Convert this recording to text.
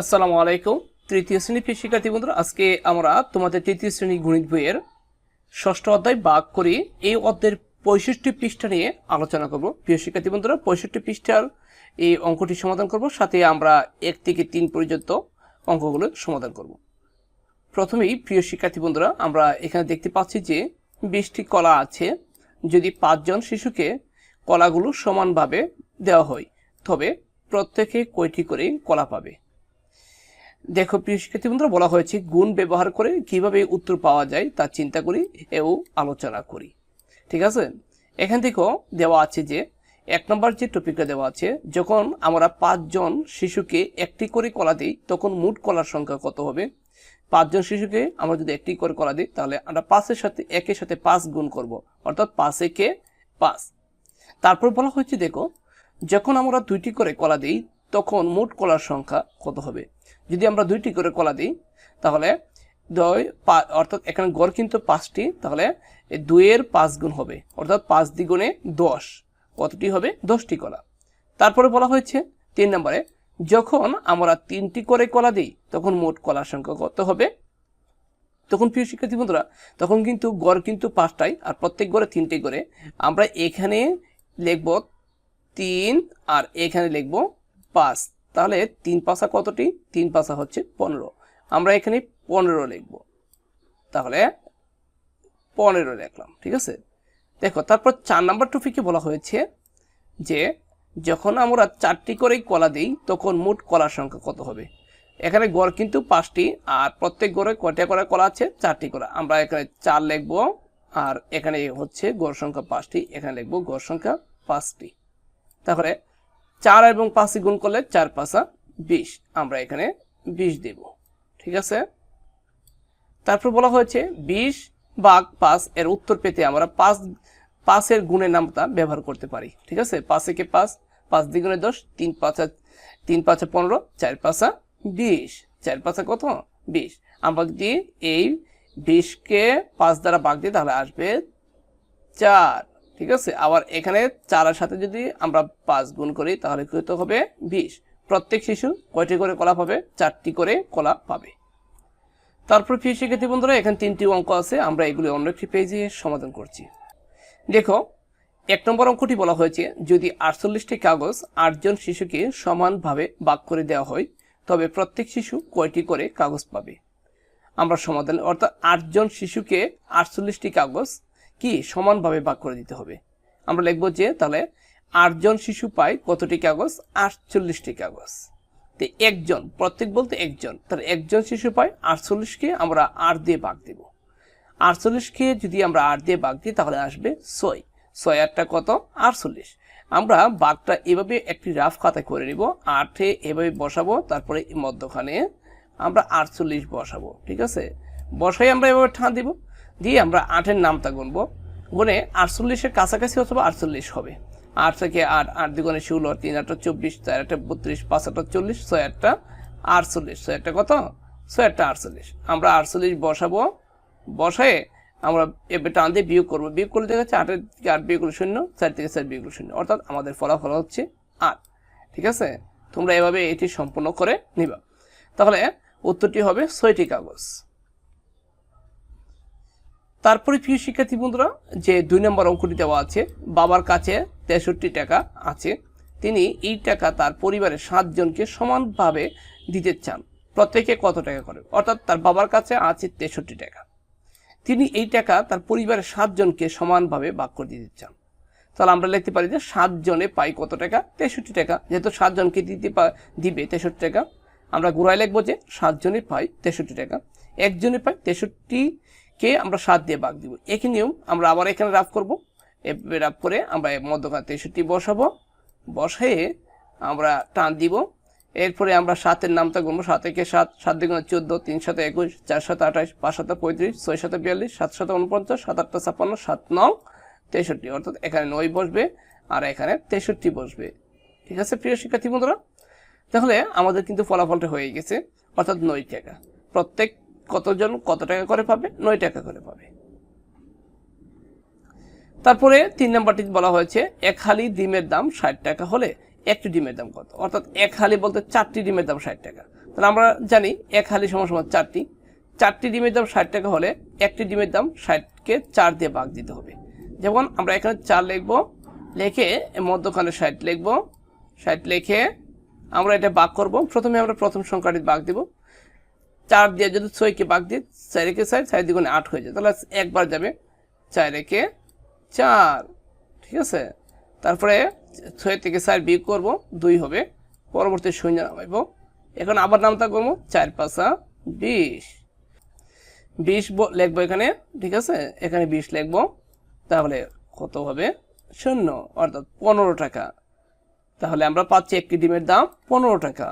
আসসালামু আলাইকুম। তৃতীয় শ্রেণি শিক্ষার্থী বন্ধুরা, আজকে আমরা তোমাদের তৃতীয় শ্রেণি গণিত বইয়ের ষষ্ঠ অধ্যায় বাগ করি এই অধ্যায়ের পঁয়ষট্টি পৃষ্ঠা নিয়ে আলোচনা করব। প্রিয় শিক্ষার্থী বন্ধুরা, পঁয়ষট্টি পৃষ্ঠার এই অঙ্কটি সমাধান করব, সাথে আমরা এক থেকে তিন পর্যন্ত অঙ্কগুলো সমাধান করব। প্রথমেই প্রিয় শিক্ষার্থী বন্ধুরা, আমরা এখানে দেখতে পাচ্ছি যে বিশটি কলা আছে। যদি পাঁচজন শিশুকে কলাগুলো সমানভাবে দেওয়া হয়, তবে প্রত্যেকে কয়টি করে কলা পাবে? দেখো, প্রিয় শিক্ষার্থী বন্ধুরা, বলা হয়েছে গুণ ব্যবহার করে কীভাবে উত্তর পাওয়া যায় তা চিন্তা করি এও আলোচনা করি। ঠিক আছে? এখান থেকেও দেওয়া আছে যে, এক নম্বর যে টপিকটা দেওয়া আছে, যখন আমরা পাঁচজন শিশুকে একটি করে কলা দিই, তখন মোট কলার সংখ্যা কত হবে? পাঁচজন শিশুকে আমরা যদি একটি করে কলা দিই, তাহলে আমরা পাঁচের সাথে, একের সাথে পাঁচ গুণ করব। অর্থাৎ পাঁচ একে পাঁচ। তারপর বলা হয়েছে, দেখো, যখন আমরা দুইটি করে কলা দিই তখন মোট কলার সংখ্যা কত হবে? যদি আমরা দুইটি করে কলা দিই, তাহলে দুই অর্থাৎ এখানে গড় কিন্তু পাঁচটি, তাহলে দুইয়ের পাঁচ গুণ হবে। অর্থাৎ পাঁচ দ্বিগুণে দশ। কতটি হবে? দশটি কলা। তারপরে বলা হয়েছে তিন নম্বরে, যখন আমরা তিনটি করে কলা দিই, তখন মোট কলার সংখ্যা কত হবে? তখন প্রিয় শিক্ষার্থী বন্ধুরা, তখন কিন্তু গড় কিন্তু পাঁচটাই, আর প্রত্যেক গড়ে তিনটে করে। আমরা এখানে লিখব তিন, আর এখানে লিখব পাঁচ। তাহলে তিন পাশা কতটি? তিন পাশা হচ্ছে পনেরো। আমরা এখানে পনেরো লিখব। তাহলে পনেরো লিখলাম, ঠিক আছে? দেখো, তারপর চার নাম্বার টপিকে বলা হয়েছে যে, যখন আমরা চারটি করেই কলা দিই, তখন মোট কলার সংখ্যা কত হবে? এখানে গড় কিন্তু পাঁচটি, আর প্রত্যেক গড়ে কয়টা করে কলা আছে? চারটি করা। আমরা এখানে চার লিখব, আর এখানে হচ্ছে গড় সংখ্যা পাঁচটি, এখানে লিখব গড় সংখ্যা পাঁচটি। তারপরে চার এবং পাঁচই গুণ করলে চার পাঁচা বিশ। আমরা এখানে বিশ দেব। ঠিক আছে? তারপর বলা হয়েছে বিশ বাঘ পাঁচ এর উত্তর পেতে আমরা পাঁচ, পাঁচের গুণের নামটা ব্যবহার করতে পারি। ঠিক আছে? পাঁচ একে পাঁচ পাঁচ দ্বিগুণে দশ, তিন পাঁচা তিন পাঁচা পনেরো, চার পাঁচা বিশ। চার পাঁচা কত? বিশ। আমরা যদি এই বিশকে পাঁচ দ্বারা বাঘ দিই তাহলে আসবে চার। ঠিক আছে? আবার এখানে চারের সাথে যদি আমরা পাঁচ গুণ করি, তাহলে কত হবে? বিশ। প্রত্যেক শিশু কয়টি করে কলা পাবে? চারটি করে কলা পাবে। তারপর প্রিয় শিক্ষার্থী বন্ধুরা, এখানে তিনটি অঙ্ক আছে, আমরা এগুলি অন্য একটি পেজে সমাধান করছি। দেখো, এক নম্বর অঙ্কটি বলা হয়েছে, যদি আটচল্লিশটি কাগজ আটজন শিশুকে সমানভাবে ভাগ করে দেওয়া হয়, তবে প্রত্যেক শিশু কয়টি করে কাগজ পাবে? আমরা সমাধান, অর্থাৎ আটজন শিশুকে আটচল্লিশটি কাগজ কি সমানভাবে ভাগ করে দিতে হবে। আমরা লিখব যে তাহলে আটজন শিশু পায় কতটি কাগজ? আটচল্লিশটি কাগজ। তো একজন, প্রত্যেক বলতে একজন। তাহলে একজন শিশু পায় আটচল্লিশকে, আমরা আট দিয়ে ভাগ দেব। আটচল্লিশকে যদি আমরা আট দিয়ে ভাগ দিই, তাহলে আসবে ছয়। ছয় আটটা কত? আটচল্লিশ। আমরা বাঘটা এভাবে একটি রাফ খাতায় করে নিব। আটে এভাবে বসাবো, তারপরে মধ্যখানে আমরা আটচল্লিশ বসাবো, ঠিক আছে? বসাই আমরা এভাবে ঠাঁ দিব। দিয়ে আমরা আটের নামটা গুনবো। গুনে আটচল্লিশের কাছাকাছি অথবা আটচল্লিশ হবে। আট থেকে আট আট দুগুণে ষোলো, তিন আটটা চব্বিশ, চার আটটা বত্রিশ, পাঁচ আটটা চল্লিশ, ছয় আটটা আটচল্লিশ। ছয় একটা কত? ছয় একটা আটচল্লিশ। আমরা আটচল্লিশ বসাবো। বসায় আমরা এবার টান দিয়ে বিয়োগ করব। বিয়োগ করলে দেখা যাচ্ছে আটের থেকে আট বিয়োগ করলে শূন্য, চার থেকে চার বিয়োগ করলে শূন্য। অর্থাৎ আমাদের ফলাফল হচ্ছে আট। ঠিক আছে? তোমরা এভাবে এটি সম্পূর্ণ করে নিবা। তাহলে উত্তরটি হবে ছয়টি কাগজ। তারপরে প্রিয় শিক্ষার্থী বন্ধুরা, যে দুই নম্বর অঙ্কটি দেওয়া আছে, বাবার কাছে তেষট্টি টাকা আছে, তিনি এই টাকা তার পরিবারের সাতজনকে সমানভাবে দিতে চান, প্রত্যেকে কত টাকা করে? অর্থাৎ তার বাবার কাছে আছে তেষট্টি টাকা। তিনি এই টাকা তার পরিবারের সাতজনকে সমানভাবে ভাগ করে দিতে চান। তাহলে আমরা লিখতে পারি যে সাতজনে পাই কত টাকা? তেষট্টি টাকা। যেহেতু সাতজনকে দিতে দিবে তেষট্টি টাকা, আমরা গোড়ায় লিখব যে সাতজনে পাই তেষট্টি টাকা। একজনে পাই তেষট্টিকে আমরা সাত দিয়ে ভাগ দিব। একই নিয়ম আমরা আবার এখানে রাফ করব। রাফ করে আমরা মধ্যখানে তেষট্টি বসাবো। বসায়ে আমরা টান দিব। এরপরে আমরা সাতের নামটা গুনবো। সাত একে সাত সাত দিগুণে চোদ্দ, তিন সাথে একুশ, চার সাথে আঠাশ, পাঁচ সাথে পঁয়ত্রিশ, ছয় সাথে বিয়াল্লিশ, সাত সাথে উনপঞ্চাশ সাত আটটা ছাপ্পান্ন, সাত নং তেষট্টি। অর্থাৎ এখানে নয় বসবে আর এখানে তেষট্টি বসবে। ঠিক আছে, প্রিয় শিক্ষার্থী বন্ধুরা? তাহলে আমাদের কিন্তু ফলাফলটা হয়ে গেছে। অর্থাৎ নয় টাকা। প্রত্যেক কতজন, কত টাকা করে পাবে? নয় টাকা করে পাবে। তারপরে তিন নাম্বারটি বলা হয়েছে, এক হালি ডিমের দাম ষাট টাকা হলে একটি ডিমের দাম কত? অর্থাৎ এক হালি বলতে চারটি ডিমের দাম ষাট টাকা। তাহলে আমরা জানি এক হালি সমান সমান চারটি। চারটি ডিমের দাম ষাট টাকা হলে একটি ডিমের দাম ষাটকে চার দিয়ে ভাগ দিতে হবে। যেমন আমরা এখানে চার লিখব, লিখে মধ্যখানে ষাট লিখব, ষাট লিখে আমরা এটা ভাগ করব। প্রথমে আমরা প্রথম সংখ্যাটি ভাগ দিব। চার দিয়ে যদি ছয়কে ভাগ দিই চার একে চার চার দ্বিগুণে আট হয়ে যায়, তাহলে একবার যাবে চার একে চার, ঠিক আছে? তারপরে ছয় থেকে চার বিয়োগ করব, দুই হবে, পরবর্তী শূন্য নামাইব। এখন আবার নামতা করব, চার পাঁচা বিশ। বিশ লিখব এখানে, ঠিক আছে? এখানে বিশ লিখব, তাহলে কত হবে? শূন্য, অর্থাৎ পনেরো টাকা। তাহলে আমরা পাচ্ছি একটি ডিমের দাম পনেরো টাকা।